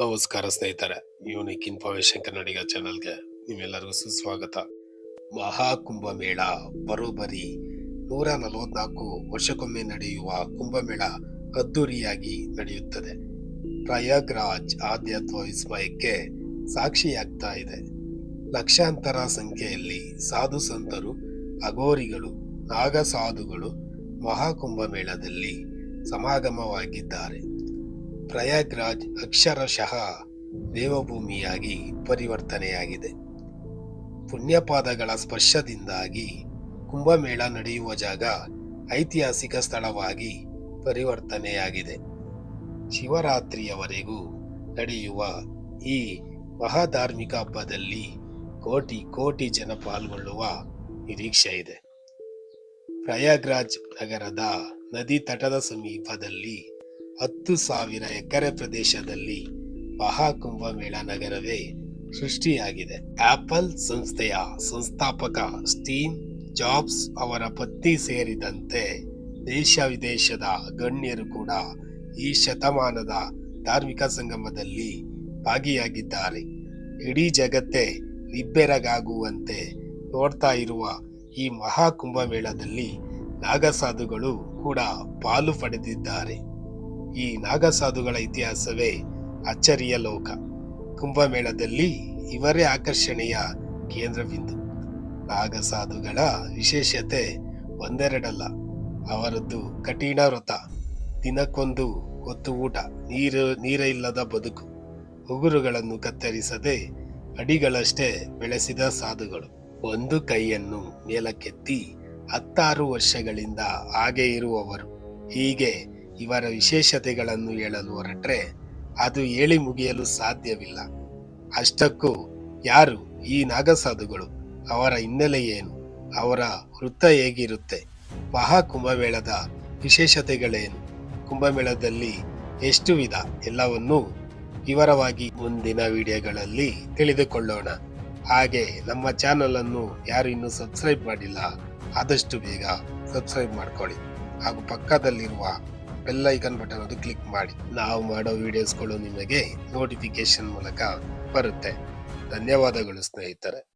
ನಮಸ್ಕಾರ ಸ್ನೇಹಿತರೆ unique information ಕನ್ನಡಿಗ ಚಾನಲ್ಗೆ ನಿಮ್ಮೆಲ್ಲರಿಗೂ ಸುಸ್ವಾಗತ. ಮಹಾಕುಂಭಮೇಳ ಬರೋಬ್ಬರಿ. ನೂರ ನಲವತ್ನಾಲ್ಕು ವರ್ಷಕ್ಕೊಮ್ಮೆ ನಡೆಯುವ ಕುಂಭಮೇಳ ಅದ್ದೂರಿಯಾಗಿ ನಡೆಯುತ್ತದೆ. ಪ್ರಯಾಗ್ರಾಜ್ ಆಧ್ಯಾತ್ಮ ವಿಸ್ಮಯಕ್ಕೆ ಸಾಕ್ಷಿಯಾಗ್ತಾ ಇದೆ. ಲಕ್ಷಾಂತರ ಸಂಖ್ಯೆಯಲ್ಲಿ ಸಾಧು ಸಂತರು, ಅಘೋರಿಗಳು, ನಾಗಸಾಧುಗಳು ಮಹಾಕುಂಭ ಮೇಳದಲ್ಲಿ ಸಮಾಗಮವಾಗಿದ್ದಾರೆ. ಪ್ರಯಾಗ್ರಾಜ್ ಅಕ್ಷರಶಃ ದೇವಭೂಮಿಯಾಗಿ ಪರಿವರ್ತನೆಯಾಗಿದೆ. ಪುಣ್ಯಪಾದಗಳ ಸ್ಪರ್ಶದಿಂದಾಗಿ ಕುಂಭಮೇಳ ನಡೆಯುವ ಜಾಗ ಐತಿಹಾಸಿಕ ಸ್ಥಳವಾಗಿ ಪರಿವರ್ತನೆಯಾಗಿದೆ. ಶಿವರಾತ್ರಿಯವರೆಗೂ ನಡೆಯುವ ಈ ಮಹಾಧಾರ್ಮಿಕ ಹಬ್ಬದಲ್ಲಿ ಕೋಟಿ ಕೋಟಿ ಜನ ಪಾಲ್ಗೊಳ್ಳುವ ನಿರೀಕ್ಷೆ ಇದೆ. ಪ್ರಯಾಗ್ರಾಜ್ ನಗರದ ನದಿ ತಟದ ಸಮೀಪದಲ್ಲಿ ಹತ್ತು ಸಾವಿರ ಎಕರೆ ಪ್ರದೇಶದಲ್ಲಿ ಮಹಾಕುಂಭ ಮೇಳ ನಗರವೇ ಸೃಷ್ಟಿಯಾಗಿದೆ. ಆಪಲ್ ಸಂಸ್ಥೆಯ ಸಂಸ್ಥಾಪಕ ಸ್ಟೀವ್ ಜಾಬ್ಸ್ ಅವರ ಪತ್ನಿ ಸೇರಿದಂತೆ ದೇಶ ವಿದೇಶದ ಗಣ್ಯರು ಕೂಡ ಈ ಶತಮಾನದ ಧಾರ್ಮಿಕ ಸಂಗಮದಲ್ಲಿ ಭಾಗಿಯಾಗಿದ್ದಾರೆ. ಇಡೀ ಜಗತ್ತೇ ನಿಬ್ಬೆರಗಾಗುವಂತೆ ನೋಡ್ತಾ ಇರುವ ಈ ಮಹಾಕುಂಭ ಮೇಳದಲ್ಲಿ ನಾಗಸಾಧುಗಳು ಕೂಡ ಪಾಲು ಪಡೆದಿದ್ದಾರೆ. ಈ ನಾಗಸಾಧುಗಳ ಇತಿಹಾಸವೇ ಅಚ್ಚರಿಯ ಲೋಕ. ಕುಂಭಮೇಳದಲ್ಲಿ ಇವರೇ ಆಕರ್ಷಣೆಯ ಕೇಂದ್ರಬಿಂದು. ನಾಗಸಾಧುಗಳ ವಿಶೇಷತೆ ಒಂದೆರಡಲ್ಲ, ಅವರದ್ದು ಕಠಿಣ ವ್ರತ. ದಿನಕ್ಕೊಂದು ಹೊತ್ತು ಊಟ, ನೀರು ನೀರಿಲ್ಲದ ಬದುಕು. ಉಗುರುಗಳನ್ನು ಕತ್ತರಿಸದೆ ಅಡಿಗಳಷ್ಟೇ ಬೆಳೆಸಿದ ಸಾಧುಗಳು. ಒಂದು ಕೈಯನ್ನು ಮೇಲಕ್ಕೆತ್ತಿ ಹತ್ತಾರು ವರ್ಷಗಳಿಂದ ಹಾಗೆ ಇರುವವರು. ಹೀಗೆ ಇವರ ವಿಶೇಷತೆಗಳನ್ನು ಹೇಳಲು ಹೊರಟ್ರೆ ಅದು ಹೇಳಿ ಮುಗಿಯಲು ಸಾಧ್ಯವಿಲ್ಲ. ಅಷ್ಟಕ್ಕೂ ಯಾರು ಈ ನಾಗಸಾಧುಗಳು ಅವರ ಹಿನ್ನೆಲೆ ಏನು, ಅವರ ವೃತ್ತ ಹೇಗಿರುತ್ತೆ ಮಹಾ ಕುಂಭಮೇಳದ ವಿಶೇಷತೆಗಳೇನು, ಕುಂಭಮೇಳದಲ್ಲಿ ಎಷ್ಟು ವಿಧ ಎಲ್ಲವನ್ನೂ ವಿವರವಾಗಿ ಮುಂದಿನ ವಿಡಿಯೋಗಳಲ್ಲಿ ತಿಳಿದುಕೊಳ್ಳೋಣ. ಹಾಗೆ ನಮ್ಮ ಚಾನಲ್ ಅನ್ನು ಯಾರು ಇನ್ನೂ ಸಬ್ಸ್ಕ್ರೈಬ್ ಮಾಡಿಲ್ಲ, ಆದಷ್ಟು ಬೇಗ ಸಬ್ಸ್ಕ್ರೈಬ್ ಮಾಡ್ಕೊಳ್ಳಿ. ಹಾಗೂ ಪಕ್ಕದಲ್ಲಿರುವ ಬೆಲ್ ಐಕನ್ ಬಟನ್ ಅದು ಕ್ಲಿಕ್ ಮಾಡಿ. ನಾವು ಮಾಡೋ ವಿಡಿಯೋಸ್ಗಳು ನಿಮಗೆ ನೋಟಿಫಿಕೇಶನ್ ಮೂಲಕ ಬರುತ್ತೆ. ಧನ್ಯವಾದಗಳು ಸ್ನೇಹಿತರೆ.